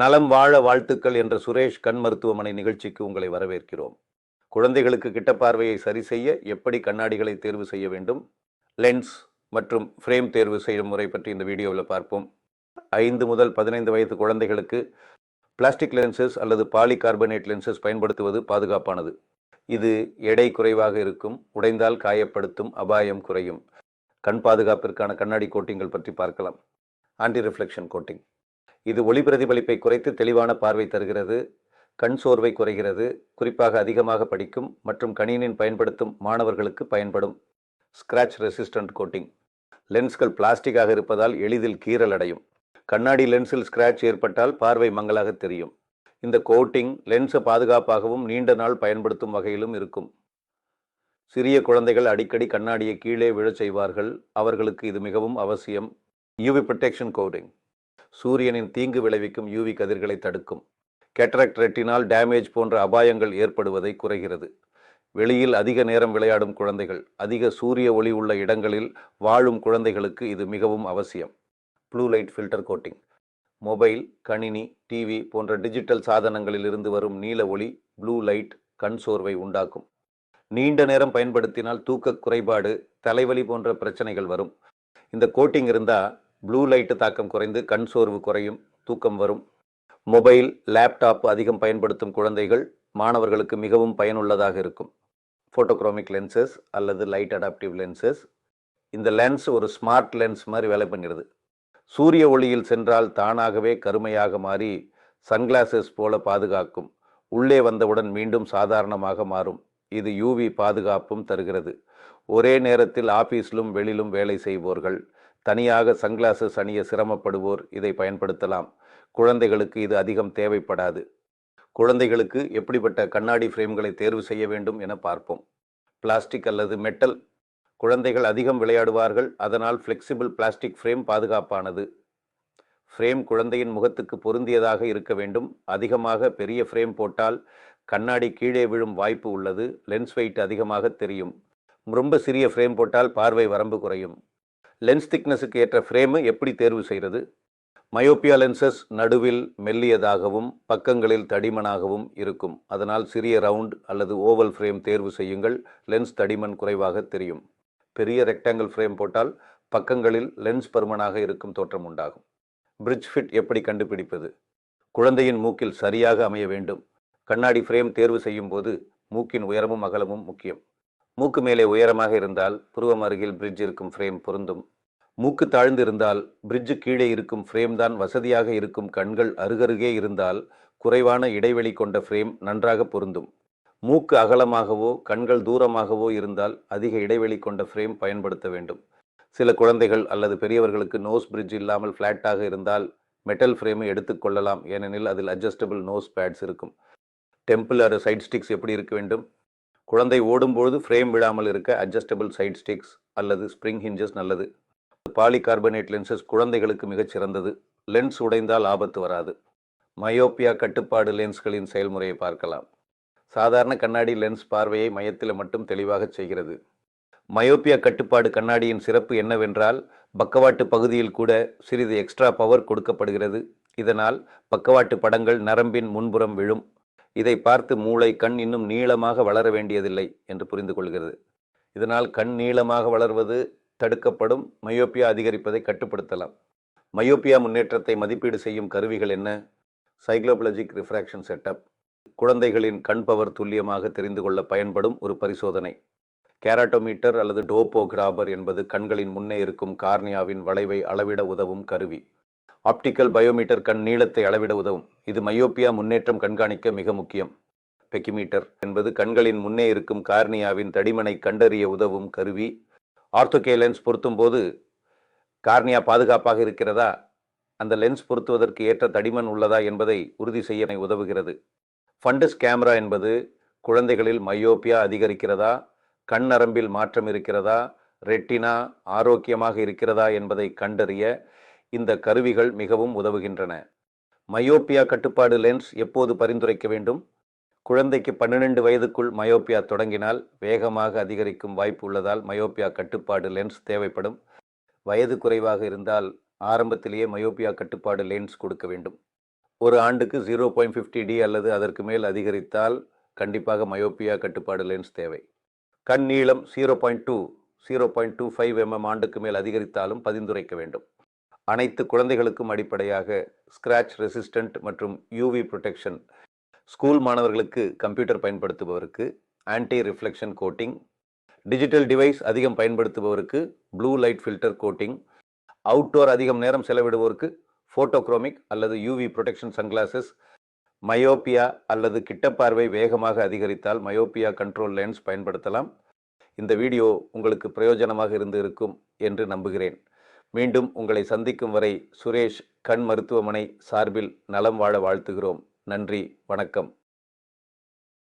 நலம் வாழ வாழ்த்துக்கள் என்ற சுரேஷ் கண் மருத்துவமனை நிகழ்ச்சிக்கு உங்களை வரவேற்கிறோம். குழந்தைகளுக்கு கிட்ட பார்வையை சரி செய்ய எப்படி கண்ணாடிகளை தேர்வு செய்ய வேண்டும்? லென்ஸ் மற்றும் ஃப்ரேம் தேர்வு செய்யும் முறை பற்றி இந்த வீடியோவில் பார்ப்போம். ஐந்து முதல் பதினைந்து வயது குழந்தைகளுக்கு பிளாஸ்டிக் லென்சஸ் அல்லது பாலிகார்பனேட் லென்சஸ் பயன்படுத்துவது பாதுகாப்பானது. இது எடை குறைவாக இருக்கும் உடைந்தால் காயப்படுத்தும் அபாயம் குறையும். கண் பாதுகாப்பிற்கான கண்ணாடி கோட்டிங்கள் பற்றி பார்க்கலாம். ஆன்டி ரிஃப்ளெக்ஷன் கோட்டிங் இது ஒளி பிரதிபலிப்பை குறைத்து தெளிவான பார்வை தருகிறது. கண் சோர்வை குறைகிறது. குறிப்பாக அதிகமாக படிக்கும் மற்றும் கணினின் பயன்படுத்தும் மாணவர்களுக்கு பயன்படும். ஸ்கிராச் ரெசிஸ்டன்ட் கோட்டிங் லென்ஸ்கள் பிளாஸ்டிக்காக இருப்பதால் எளிதில் கீறல் அடையும். கண்ணாடி லென்ஸில் ஸ்க்ராட்ச் ஏற்பட்டால் பார்வை மங்கலாக தெரியும். இந்த கோட்டிங் லென்ஸை பாதுகாப்பாகவும் நீண்ட நாள் பயன்படுத்தும் வகையிலும் இருக்கும். சிறிய குழந்தைகள் அடிக்கடி கண்ணாடியை கீழே விழச் செய்வார்கள். அவர்களுக்கு இது மிகவும் அவசியம். யூவி ப்ரொடெக்ஷன் கோட்டிங் சூரியனின் தீங்கு விளைவிக்கும் யூவி கதிர்களை தடுக்கும். கேட்டராக்ட் ரெட்டினால் டேமேஜ் போன்ற அபாயங்கள் ஏற்படுவதை குறைகிறது. வெளியில் அதிக நேரம் விளையாடும் குழந்தைகள் அதிக சூரிய ஒளி உள்ள இடங்களில் வாழும் குழந்தைகளுக்கு இது மிகவும் அவசியம். Blue light filter coating. Mobile கணினி டிவி போன்ற டிஜிட்டல் சாதனங்களில் இருந்து வரும் நீல ஒளி ப்ளூ லைட் கண் சோர்வை உண்டாக்கும். நீண்ட நேரம் பயன்படுத்தினால் தூக்க குறைபாடு தலைவலி போன்ற பிரச்சனைகள் வரும். இந்த கோட்டிங் இருந்தால் ப்ளூ லைட்டு தாக்கம் குறைந்து கண் சோர்வு குறையும் தூக்கம் வரும். மொபைல் லேப்டாப் அதிகம் பயன்படுத்தும் குழந்தைகள் மாணவர்களுக்கு மிகவும் பயனுள்ளதாக இருக்கும். ஃபோட்டோக்ரோமிக் லென்சஸ் அல்லது லைட் அடாப்டிவ் லென்சஸ் இந்த லென்ஸ் ஒரு ஸ்மார்ட் லென்ஸ் மாதிரி வேலை பண்ணுறது சூரிய ஒளியில் சென்றால் தானாகவே கருமையாக மாறி சன்கிளாசஸ் போல பாதுகாக்கும். உள்ளே வந்தவுடன் மீண்டும் சாதாரணமாக மாறும். இது யூவி பாதுகாப்பும் தருகிறது. ஒரே நேரத்தில் ஆஃபீஸிலும் வெளியிலும் வேலை செய்வோர்கள் தனியாக சன்கிளாசஸ் அணிய சிரமப்படுவோர் இதை பயன்படுத்தலாம். குழந்தைகளுக்கு இது அதிகம் தேவைப்படாது. குழந்தைகளுக்கு எப்படிப்பட்ட கண்ணாடி ஃப்ரேம்களை தேர்வு செய்ய வேண்டும் என பார்ப்போம். பிளாஸ்டிக் அல்லது மெட்டல். குழந்தைகள் அதிகம் விளையாடுவார்கள் அதனால் ஃப்ளெக்சிபிள் பிளாஸ்டிக் ஃப்ரேம் பாதுகாப்பானது. ஃப்ரேம் குழந்தையின் முகத்துக்கு பொருந்தியதாக இருக்க வேண்டும். அதிகமாக பெரிய ஃப்ரேம் போட்டால் கண்ணாடி கீழே விழும் வாய்ப்பு உள்ளது. லென்ஸ் வெயிட் அதிகமாக தெரியும். ரொம்ப சிறிய ஃப்ரேம் போட்டால் பார்வை வரம்பு குறையும். லென்ஸ் திக்னஸுக்கு ஏற்ற ஃப்ரேமு எப்படி தேர்வு செய்கிறது? மயோப்பியா லென்சஸ் நடுவில் மெல்லியதாகவும் பக்கங்களில் தடிமனாகவும் இருக்கும். அதனால் சிறிய ரவுண்ட் அல்லது ஓவல் ஃப்ரேம் தேர்வு செய்யுங்கள். லென்ஸ் தடிமன் குறைவாக தெரியும். பெரிய ரெக்டாங்கிள் ஃப்ரேம் போட்டால் பக்கங்களில் லென்ஸ் பருமனாக இருக்கும் தோற்றம் உண்டாகும். பிரிட்ஜ் ஃபிட் எப்படி கண்டுபிடிப்பது? குழந்தையின் மூக்கில் சரியாக அமைய வேண்டும். கண்ணாடி ஃப்ரேம் தேர்வு செய்யும் போது மூக்கின் உயரமும் அகலமும் முக்கியம். மூக்கு மேலே உயரமாக இருந்தால் புருவம் அருகில் பிரிட்ஜ் இருக்கும் ஃப்ரேம் பொருந்தும். மூக்கு தாழ்ந்து இருந்தால் பிரிட்ஜு கீழே இருக்கும் ஃப்ரேம் தான் வசதியாக இருக்கும். கண்கள் அருகருகே இருந்தால் குறைவான இடைவெளி கொண்ட ஃப்ரேம் நன்றாக பொருந்தும். மூக்கு அகலமாகவோ கண்கள் தூரமாகவோ இருந்தால் அதிக இடைவெளி கொண்ட ஃப்ரேம் பயன்படுத்த வேண்டும். சில குழந்தைகள் அல்லது பெரியவர்களுக்கு நோஸ் பிரிட்ஜ் இல்லாமல் ஃப்ளாட்டாக இருந்தால் மெட்டல் ஃப்ரேமை எடுத்துக்கொள்ளலாம் ஏனெனில் அதில் அட்ஜஸ்டபிள் நோஸ் பேட்ஸ் இருக்கும். டெம்பிள் ஆறு சைட் ஸ்டிக்ஸ் எப்படி இருக்க வேண்டும்? குழந்தை ஓடும்பொழுது ஃப்ரேம் விழாமல் இருக்க அட்ஜஸ்டபிள் சைட் ஸ்டிக்ஸ் அல்லது ஸ்ப்ரிங் ஹிஞ்சஸ் நல்லது. பாலிகார்பனேட் லென்சஸ் குழந்தைகளுக்கு மிகச் சிறந்தது. லென்ஸ் உடைந்தால் ஆபத்து வராது. மயோப்பியா கட்டுப்பாடு லென்ஸ்களின் செயல்முறையை பார்க்கலாம். சாதாரண கண்ணாடி லென்ஸ் பார்வையை மையத்தில் மட்டும் தெளிவாக செய்கிறது. மயோப்பியா கட்டுப்பாடு கண்ணாடியின் சிறப்பு என்னவென்றால் பக்கவாட்டு பகுதியில் கூட சிறிது எக்ஸ்ட்ரா பவர் கொடுக்கப்படுகிறது. இதனால் பக்கவாட்டு படங்கள் நரம்பின் முன்புறம் விழும். இதை பார்த்து மூளை கண் இன்னும் நீளமாக வளர வேண்டியதில்லை என்று புரிந்து கொள்கிறது. இதனால் கண் நீளமாக வளர்வது தடுக்கப்படும் மயோப்பியா அதிகரிப்பதை கட்டுப்படுத்தலாம். மயோப்பியா முன்னேற்றத்தை மதிப்பீடு செய்யும் கருவிகள் என்ன? Cycloplegic refraction setup. குழந்தைகளின் கண் பவர் துல்லியமாக தெரிந்து கொள்ள பயன்படும் ஒரு பரிசோதனை. கேராட்டோமீட்டர் அல்லது டோபோகிராபர் என்பது கண்களின் முன்னே இருக்கும் கார்னியாவின் வளைவை அளவிட உதவும் கருவி. ஆப்டிக்கல் பயோமீட்டர் கண் நீளத்தை அளவிட உதவும். இது மையோப்பியா முன்னேற்றம் கண்காணிக்க மிக முக்கியம். பெக்கிமீட்டர் என்பது கண்களின் முன்னே இருக்கும் கார்னியாவின் தடிமனை கண்டறிய உதவும் கருவி. ஆர்த்தோகே லென்ஸ் பொருத்தும் போது கார்னியா பாதுகாப்பாக இருக்கிறதா? அந்த லென்ஸ் பொருத்துவதற்கு ஏற்ற தடிமன் உள்ளதா என்பதை உறுதி செய்ய உதவுகிறது. ஃபண்டஸ் கேமரா என்பது குழந்தைகளில் மையோப்பியா அதிகரிக்கிறதா? கண் நரம்பில் மாற்றம் இருக்கிறதா? ரெட்டினா ஆரோக்கியமாக இருக்கிறதா என்பதை கண்டறிய இந்த கருவிகள் மிகவும் உதவுகின்றன. மயோப்பியா கட்டுப்பாடு லென்ஸ் எப்போது பரிந்துரைக்க வேண்டும்? குழந்தைக்கு பன்னிரண்டு வயதுக்குள் மயோப்பியா தொடங்கினால் வேகமாக அதிகரிக்கும் வாய்ப்பு உள்ளதால் மயோப்பியா கட்டுப்பாடு லென்ஸ் தேவைப்படும். வயது குறைவாக இருந்தால் ஆரம்பத்திலேயே மயோப்பியா கட்டுப்பாடு லென்ஸ் கொடுக்க வேண்டும். ஒரு ஆண்டுக்கு ஜீரோ பாயிண்ட் ஃபிஃப்டி டி அல்லது அதற்கு மேல் அதிகரித்தால் கண்டிப்பாக மயோப்பியா கட்டுப்பாடு லென்ஸ் தேவை. கண் நீளம் zero point two zero point two five mm ஆண்டுக்கு மேல் அதிகரித்தாலும் பரிந்துரைக்க வேண்டும். அனைத்து குழந்தைகளுக்கும் அடிப்படையாக ஸ்கிராச் ரெசிஸ்டன்ட் மற்றும் யூவி ப்ரொடெக்ஷன் ஸ்கூல் மாணவர்களுக்கு computer பயன்படுத்துபவருக்கு anti reflection coating digital device அதிகம் பயன்படுத்துபவருக்கு blue light filter coating outdoor அதிகம் நேரம் செலவிடுவோருக்கு ஃபோட்டோக்ரோமிக் அல்லது யூவி ப்ரொடெக்ஷன் சன்கிளாசஸ் மயோப்பியா அல்லது கிட்டப்பார்வை வேகமாக அதிகரித்தால் மயோப்பியா கண்ட்ரோல் லென்ஸ் பயன்படுத்தலாம். இந்த வீடியோ உங்களுக்கு பிரயோஜனமாக இருந்து இருக்கும் என்று நம்புகிறேன். மீண்டும் உங்களை சந்திக்கும் வரை சுரேஷ் கண் மருத்துவமனை சார்பில் நலம் வாழ வாழ்த்துகிறோம். நன்றி வணக்கம்.